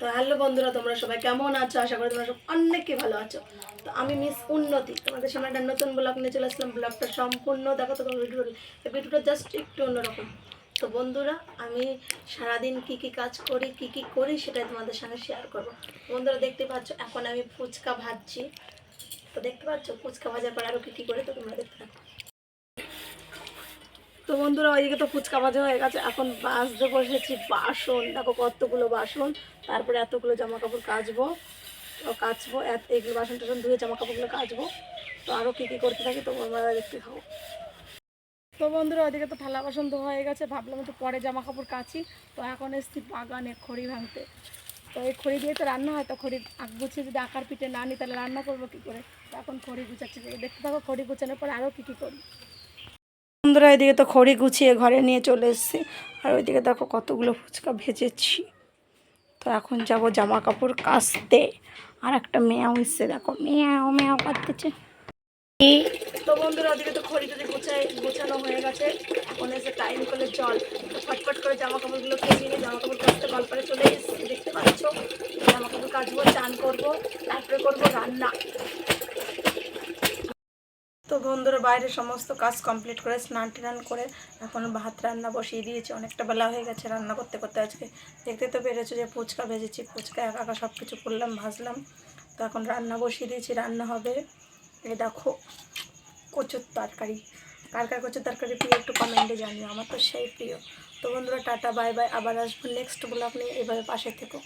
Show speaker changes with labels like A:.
A: তো হ্যালো বন্ধুরা, তোমরা সবাই কেমন আছো? আশা করি তোমরা সব অনেকে ভালো আছো। তো আমি মিস উন্নতি, তোমাদের সামনে একটা নতুন ব্লগ নিয়ে চলে আসলাম। ব্লগটা সম্পূর্ণ দেখো তো ভিডিও ভিডিওটা জাস্ট একটু অন্যরকম। তো বন্ধুরা, আমি সারাদিন কি কি কাজ করি, কি কি করি সেটাই তোমাদের সঙ্গে শেয়ার করব। বন্ধুরা, দেখতে পাচ্ছ, এখন আমি ফুচকা ভাজছি। তো দেখতে পাচ্ছ, ফুচকা ভাজার পর আরও কী কী করে তো তোমরা দেখতে থাকো। তো বন্ধুরা ওইদিকে তো ফুচকা ভাজা হয়ে গেছে। এখন বাঁচতে বসেছি বাসন। দেখো কতগুলো বাসন। তারপরে এতগুলো জামা কাপড় কাচবো। কাচবো এগুলো বাসন টাসন ধুয়ে জামা কাপড়গুলো কাচবো। তো আরও কী কী করতে থাকি তো তোমরা দেখতে থাকো। তো বন্ধুরা ওইদিকে তো থালা বাসন ধোয়া হয়ে গেছে। ভাবলাম তো পরে জামা কাপড় কাচি। তো এখন এসছি বাগানে খড়ি ভাঙতে। তো এই খড়ি দিয়ে তো রান্না হয়। তো খড়ি আগ গুছিয়ে যদি আকার পিঠে না নিই তাহলে রান্না করব কী করে? তো এখন খড়ি গুছাচ্ছি। দেখতে থাকো খড়ি গুছানোর পর আরও কী কী করি? বন্ধুরা, এদিকে তো খড়ি গুছিয়ে ঘরে নিয়ে চলে এসেছি। আর ওইদিকে দেখো কতগুলো ফুচকা ভেজেছি। তো এখন যাব জামা কাপড় কাচতে। আর একটা মেয়াও এসছে, দেখো মেয়াও মেয়াও কাটতেছে। তো বন্ধুরা, ওদিকে তো খড়ি টড়ি গোছায় গোছানো হয়ে গেছে। এখন এসে টাইম করে জল। ফটফট করে জামা কাপড়গুলো কেচে নিয়ে জামা কাপড় কাচতে কলপারে চলে এসেছি, দেখতে পাচ্ছ? জামা কাপড় কাচবো, চান করব, তারপরে করব রান্না। তো বন্ধুরা বাইরে সমস্ত কাজ কমপ্লিট করে, স্নান টান করে এখন ভাত রান্না বসিয়ে দিয়েছি। অনেকটা বেলা হয়ে গেছে রান্না করতে করতে আজকে। দেখতে তো পেরেছ যে ফুচকা ভেজেছি, ফুচকা একা একা সব কিছু করলাম, ভাজলাম। তো এখন রান্না বসিয়ে দিয়েছি, রান্না হবে। এই দেখো, কচুর তরকারি। কার কার কচুর তরকারি প্রিয় একটু কমেন্টে জানিও, আমার তো সেই প্রিয়। তো বন্ধুরা, টাটা বাই বাই আবার আসব নেক্সট ব্লগ নিয়ে। এভাবে পাশে থেকো।